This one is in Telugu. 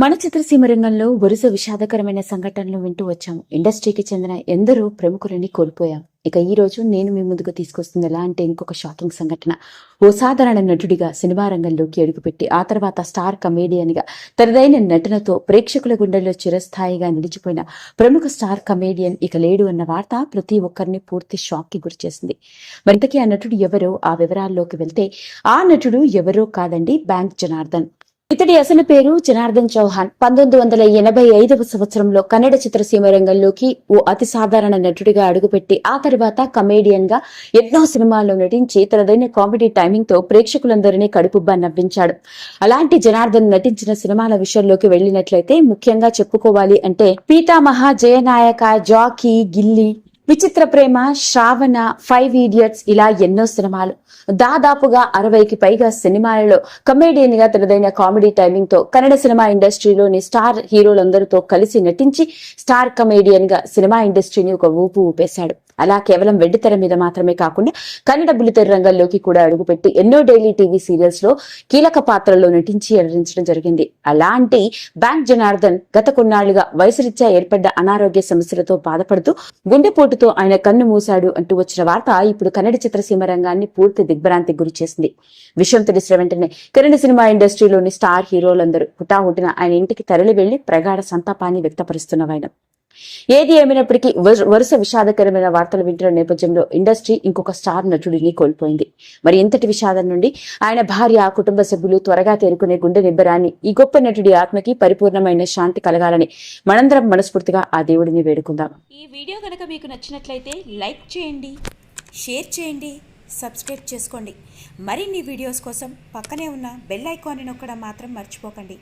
మన చిత్రసీమ రంగంలో వరుస విషాదకరమైన సంఘటనలు వింటూ వచ్చాము. ఇండస్ట్రీకి చెందిన ఎందరో ప్రముఖులని కోల్పోయాం. ఇక ఈ రోజు నేను మీ ముందుకు తీసుకొస్తుంది ఎలా అంటే ఇంకొక షాకింగ్ సంఘటన. ఓ సాధారణ నటుడిగా సినిమా రంగంలోకి అడుగుపెట్టి ఆ తర్వాత స్టార్ కమేడియన్గా తనదైన నటనతో ప్రేక్షకుల గుండెల్లో చిరస్థాయిగా నిలిచిపోయిన ప్రముఖ స్టార్ కమేడియన్ ఇక లేడు అన్న వార్త ప్రతి ఒక్కరిని పూర్తి షాక్కి గురిచేసింది మరింతకీ ఆ నటుడు ఎవరో ఆ వివరాల్లోకి వెళ్తే ఆ నటుడు ఎవరో కాదండి బ్యాంక్ జనార్దన్. ఇతడి అసలు పేరు జనార్దన్ చౌహాన్. పంతొమ్మిది వందల ఎనభై ఐదవ సంవత్సరంలో కన్నడ చిత్రసీమ రంగంలోకి ఓ అతి సాధారణ నటుడిగా అడుగుపెట్టి ఆ తర్వాత కమేడియన్గా ఎన్నో సినిమాల్లో నటించి తనదైన కామెడీ టైమింగ్తో ప్రేక్షకులందరినీ కడుపుబ్బా నవ్వించాడు. అలాంటి జనార్దన్ నటించిన సినిమాల విషయంలోకి వెళ్ళినట్లయితే ముఖ్యంగా చెప్పుకోవాలి అంటే పీతామహ జయనాయక జాకీ గిల్లి విచిత్ర ప్రేమ శ్రావణ ఫైవ్ ఈడియట్స్ ఇలా ఎన్నో సినిమాలు. దాదాపుగా అరవైకి పైగా సినిమాలలో కమేడియన్గా తనదైన కామెడీ టైమింగ్తో కన్నడ సినిమా ఇండస్ట్రీలోని స్టార్ హీరోలందరితో కలిసి నటించి స్టార్ కమేడియన్గా సినిమా ఇండస్ట్రీని ఒక ఊపు ఊపేశాడు. అలా కేవలం వెండితెర మీద మాత్రమే కాకుండా కన్నడ బుల్లితెర రంగంలోకి కూడా అడుగుపెట్టి ఎన్నో డైలీ టీవీ సీరియల్స్లో కీలక పాత్రల్లో నటించి అలరించడం జరిగింది. అలాంటి బ్యాంక్ జనార్దన్ గత కొన్నాళ్ళుగా వయసురీత్యా ఏర్పడ్డ అనారోగ్య సమస్యలతో బాధపడుతూ గుండెపోటుతో ఆయన కన్ను మూశాడు అంటూ వచ్చిన వార్త ఇప్పుడు కన్నడ చిత్రసీమ రంగాన్ని పూర్తి దిగ్భ్రాంతికి గురి చేసింది. విషయం తెలిసిన వెంటనే కన్నడ సినిమా ఇండస్ట్రీలోని స్టార్ హీరోలందరూ హుటాహుటిన ఆయన ఇంటికి తరలి వెళ్ళి ప్రగాఢ సంతాపాన్ని వ్యక్తపరుస్తున్నవాయన ఏది ఏమైనప్పటికీ వరు- వరుస విషాదకరమైన వార్తలు వింటున్న నేపథ్యంలో ఇండస్ట్రీ ఇంకొక స్టార్ నటుడిని కోల్పోయింది. మరి ఇంతటి విషాదం నుండి ఆయన భార్య కుటుంబ సభ్యులు త్వరగా తేరుకునే గుండె నిబ్బరాన్ని ఈ గొప్ప నటుడి ఆత్మకి పరిపూర్ణమైన శాంతి కలగాలని మనందరం మనస్ఫూర్తిగా ఆ దేవుడిని వేడుకుందాం. ఈ వీడియో కనుక మీకు నచ్చినట్లయితే లైక్ చేయండి షేర్ చేయండి సబ్స్క్రైబ్ చేసుకోండి. మరిన్ని వీడియోస్ కోసం పక్కనే ఉన్న బెల్ ఐకాన్ని నొక్కడం మాత్రం మర్చిపోకండి.